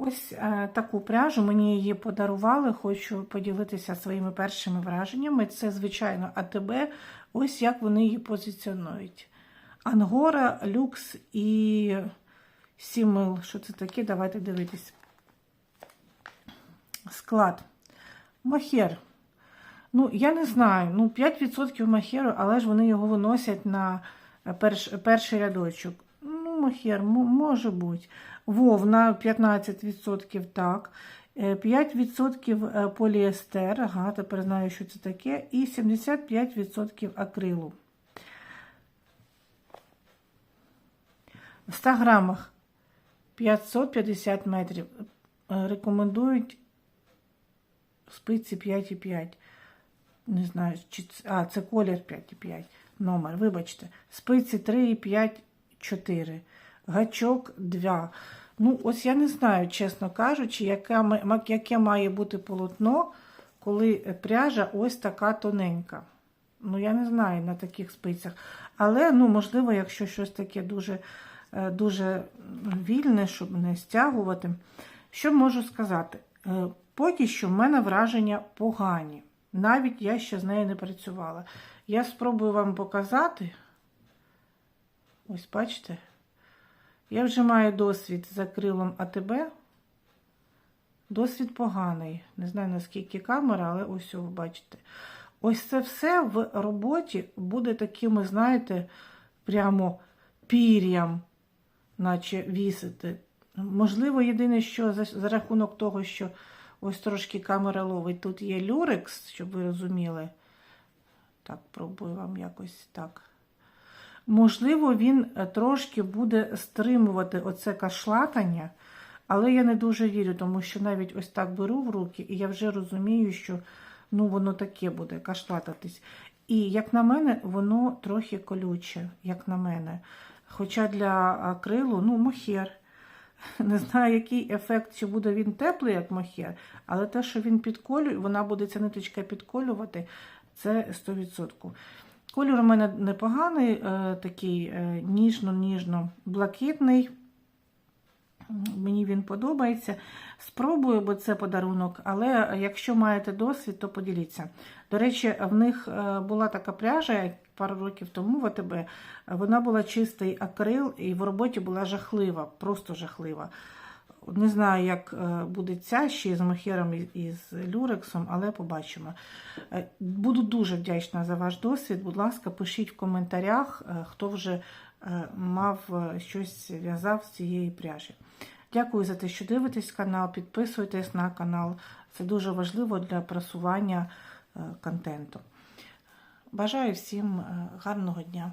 Ось е, таку пряжу мені її подарували. Хочу поділитися своїми першими враженнями. Це, звичайно, АТБ. Ось як вони її позиціонують. Ангора, люкс і Сімил. Що це таке? Давайте дивитись. Склад. Мохер. Ну, я не знаю. Ну, 5% мохеру, але ж вони його виносять на перш, перший рядочок. Ну, може бути. Вовна 15%, так. Е, 5% е, поліестер, ага, тепер знаю, що це таке. І 75% акрилу. В 100 грамах 550 метрів. Е, Рекомендують спиці 5,5. Не знаю, чи а, це колір 5,5. Номер, вибачте. Спиці 3,5, 4. Гачок 2. Ну, ось я не знаю, чесно кажучи, яке, яке має бути полотно, коли пряжа ось така тоненька. Ну, я не знаю на таких спицях. Але, ну, можливо, якщо щось таке дуже, е, дуже вільне, щоб не стягувати. Що можу сказати? Е, Поки що в мене враження погані. Навіть я ще з нею не працювала. Я спробую вам показати. Ось бачите. Я вже маю досвід з акрилом АТБ. Досвід поганий. Не знаю наскільки камера, але ось ви бачите. Ось це все в роботі буде такими, знаєте, прямо пір'ям, наче вісити. Можливо, єдине, що за, за рахунок того, що ось трошки камера ловить, тут є люрекс, щоб ви розуміли. Так, пробую вам якось так. Можливо, він е, трошки буде стримувати оце кашлатання, але я не дуже вірю, тому що навіть ось так беру в руки, і я вже розумію, що ну, воно таке буде кашлататись. І, як на мене, воно трохи колюче, як на мене. Хоча для акрилу, ну, мохер. Не знаю, який ефект, чи буде він теплий, як мохер, але те, що він підколює, вона буде ця ниточка підколювати, це 100%. Кольор у мене непоганий, е, такий е, ніжно-ніжно-блакитний. Мені він подобається. Спробую, бо це подарунок, але якщо маєте досвід, то поділіться. До речі, в них е, була така пряжа пару років тому в АТБ. Вона була чистий акрил і в роботі була жахлива, просто жахлива. Не знаю, як е, буде ця ще з мохером і- з люрексом, але побачимо. Е, Буду дуже вдячна за ваш досвід. Будь ласка, пишіть в коментарях, е, хто вже мав щось в'язав з цієї пряжі. Дякую за те, що дивитесь канал, підписуйтесь на канал. Це дуже важливо для просування контенту. Бажаю всім гарного дня!